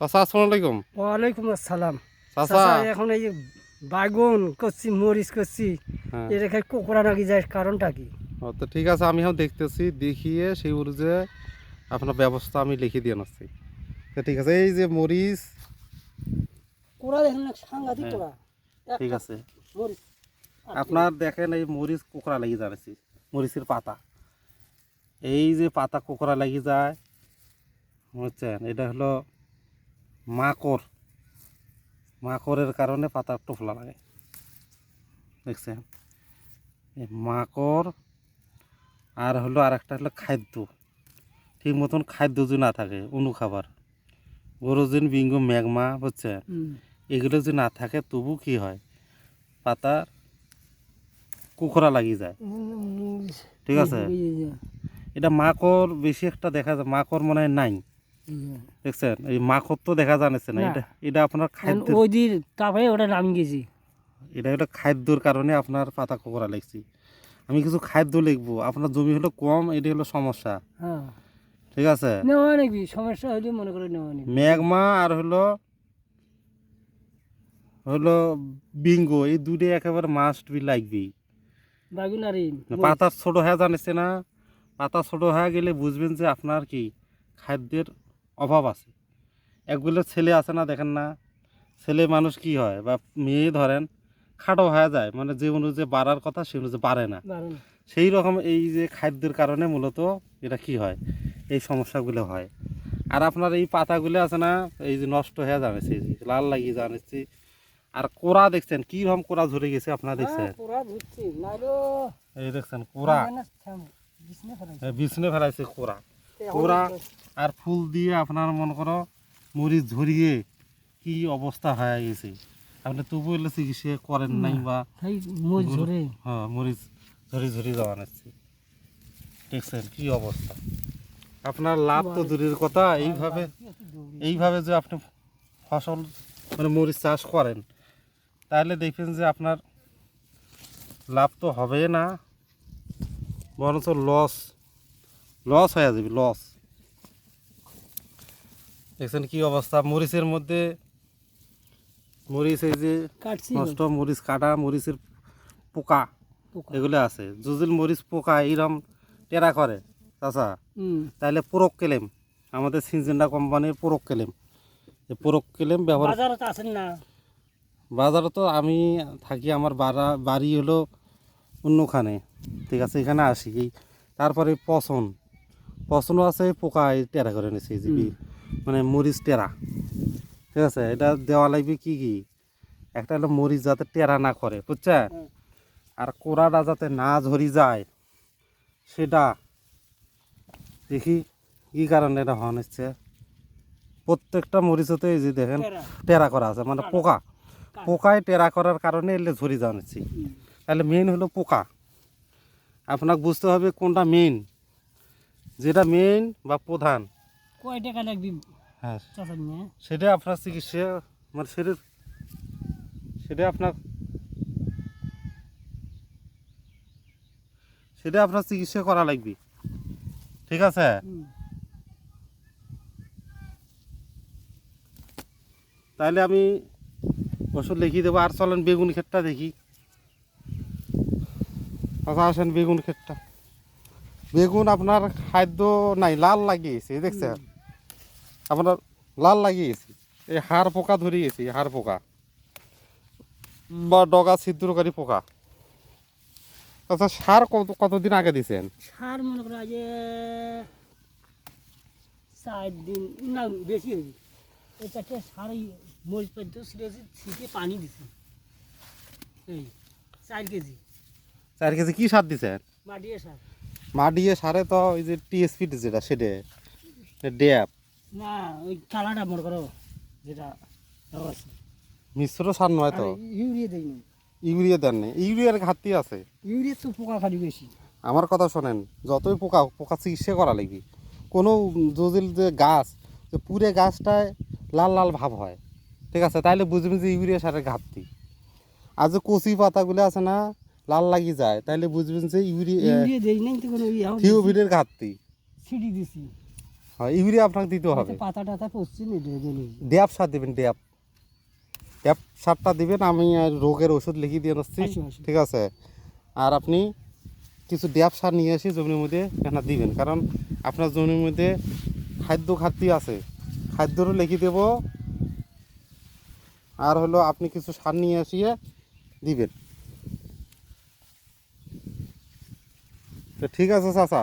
চাচা আসসালামু আলাইকুম। ওয়ালাইকুম আসসালাম। চাচা। এখন এই যে বাগুন করছি মরিচ করছি হ্যাঁ। এটা খাই কোকড়া নাকি যায় কারণটা কি? তো ঠিক আছে আমি এখন দেখতেছি দেখিয়ে সেই অনুযায়ী আপনার ব্যবস্থা আমি লিখে দিয়ে নাচ্ছি তো ঠিক আছে এই যে মরিচ। কোড়া দেখেন না সাংঘাতিক হ্যাঁ, ঠিক আছে। মরিচ। আপনার দেখেন এই মরিচ কোকড়া লেগে যাচ্ছে মরিচের পাতা। এই যে পাতা কোকড়া লেগে যায় বুঝছেন? এটা হলো মাকড়। মাকড়ের কারণে পাতা টোফলা লাগে। দেখছেন? এই মাকড় আর হলো আর একটা হলো খাদ্য। ঠিক মতন খাদ্য যদি না থাকে অনু খাবার। গরুজিন বিঙ্গু ম্যাগমা হুম। এগুলো যদি না থাকে তবু কি হয়? পাতা কুকরা লাগিয়ে যায়। ঠিক আছে? এটা মাকড় বেশি একটা দেখা যায়। মাকড় মনে হয় নাই। দেখছেন? এই মাকড় তো দেখা জানেছে না। এটা এটা আপনার খাদ্য ওই দিন তারপরে ওটা নামি গেছি। এটা হলো খাদ্যর কারণে আপনার পাতা কোকরা লিখছি আমি কিছু খাদ্য লিখব। আপনার জমি হলো কম এটা হলো সমস্যা। হ্যাঁ। ঠিক আছে? নেওয়া নাকি? সমস্যা হলে মনে করে নেওয়া নাকি? ম্যাগমা আর হলো হলো বিঙ্গো এই দুটো একেবারে মাস্ট বি লাগবেই। পাতা ছোট হয়ে জানিছে না পাতা ছোট হয়ে গেলে বুঝবেন যে আপনার কি খাদ্যের অভাব আছে। একগুলো ছেলে আছে না দেখেন না। ছেলে মানুষ কি হয়? বা মেয়ে ধরেন খাটো হয়ে যায়। মানে যে অনুযায়ী বাড়ার কথা সে অনুযায়ী বাড়ে না। সেই রকম এই যে খাদ্যের কারণে মূলত এটা কি হয়? এই সমস্যাগুলো হয়। আর আপনার এই পাতাগুলো আছে না এই যে নষ্ট হয়ে যে লাল লাগিয়ে জানিছি আর কোড়া দেখছেন? কি রকম কোড়া ঝরে গেছে আপনারা দেখছেন? হ্যাঁ, নাইলো এই দেখছেন কোড়া। বিছনে ফেলাই বিছনে ফেলাইছে কোড়া। এখন আর ফুল দিয়ে আপনার মনে করো মরিচ ঝরিয়ে কি অবস্থা হয়ে গেছে। আপনি তবু এলে চিকিৎসা করেন নাই বা হ্যাঁ মরিচ ঝরি ঝরি যাওয়া নাচ্ছে। দেখছেন কি অবস্থা। আপনার লাভ তো দূরের কথা এইভাবে এইভাবে যে আপনি ফসল মানে মরিচ চাষ করেন তাহলে দেখবেন যে আপনার লাভ তো হবে না। বরঞ্চ লস লস হয়ে যাবে লস দেখছেন কি অবস্থা? মরিচের মধ্যে মরিচ এই যে নষ্ট মরিচ কাটা মরিচের পোকা পোকা। এগুলো আছে। জুজিল মরিচ পোকা এইরকম টেরা করে চাচা তাহলে পোরক কেলেম। আমাদের সিনজেন্ডা কোম্পানির পোরক কেলেম। এই পোরক কেলেম ব্যবহার বাজারে তো না? বাজারে তো আমি থাকি আমার বাড়া বাড়ি হলো অন্যখানে। ঠিক আছে এখানে আসি। তারপরে পছন পছনও আছে পোকা টেরা করে নিছে যে মানে মরিচ টেরা। ঠিক আছে এটা দেওয়া লাগবে কি কি? একটা হলো মরিচ যাতে টেরা না করে বুঝছে? আর কোড়াটা যাতে না ঝরি যায় সেটা দেখি কি কারণে এটা হন হচ্ছে প্রত্যেকটা মরিচতে এই যে দেখেন টেরা। করা আছে মানে পোকা। পোকায় টেরা করার কারণে এলে ঝরি যাওয়া হুম। তাহলে মেইন হলো পোকা। আপনাকে বুঝতে হবে কোনটা মেইন যেটা মেইন বা প্রধান। কয় টাকা লাগবে হ্যাঁ। চাচা নিয়ে? সেটা আপনার চিকিৎসা মানে সেটা সেটা আপনার সেটা আপনার চিকিৎসা করা লাগবে। ঠিক আছে। তাহলে আমি ওষুধ লিখিয়ে দেবো। আর চলেন বেগুন ক্ষেতটা দেখি। আচ্ছা আসেন বেগুন ক্ষেতটা। বেগুন আপনার খাদ্য নাই লাল লাগিয়েছে দেখছেন? আপনার লাল লাগিয়েছে এই হাড় পোকা ধরে গেছে এই হাড় পোকা। বা ডগা ছিদ্রকারী পোকা। আচ্ছা সার কত কতদিন আগে দিছেন? সার মনে করো আজ চার দিন না বেশি হয়েছে চারটে সার মরিচ ছিটে পানি দিছি। এই চার কেজি। চার কেজি কি সার দিছেন? মাটিয়ে সার। মাডিয়ে সারে তো ওই যে টিএসপি যেটা সেটা ড্যাপ না ওই কালাটা মনে করো যেটা মিশ্র সার নয় তো? ইউরিয়া দেই ইউরিয়া দেন নেই। ইউরিয়ার ঘাটতি আছে। ইউরিয়া তো পোকা খালি বেশি। আমার কথা শোনেন যতই পোকা পোকা চিকিৎসা করা লাগবে কোনো জজিল যে গাছ পুরে গাছটায় লাল লাল ভাব হয় ঠিক আছে? তাইলে বুঝবেন যে ইউরিয়া সারের ঘাটতি। আর যে কচি পাতাগুলো আছে না লাল লাগি যায় তাইলে বুঝবেন যে ইউরিয়া থিওভিডের ঘাটতি। ছিটি দিছি। হ্যাঁ ইউরিয়া আপনাকে দিতে হবে। পাতা টাতা পড়ছে। ড্যাপ সার দেবেন ড্যাপ ড্যাপ সারটা দিবেন আমি আর রোগের ওষুধ লিখে দিয়ে আসছি আসো, আসো। ঠিক আছে? আর আপনি কিছু ড্যাপ সার নিয়ে এসে জমির মধ্যে এখানে দিবেন কারণ আপনার জমির মধ্যে খাদ্য ঘাটতি আছে। খাদ্যরও লিখে দেব আর হলো আপনি কিছু সার নিয়ে আসিয়ে দিবেন। তো ঠিক আছে চাচা।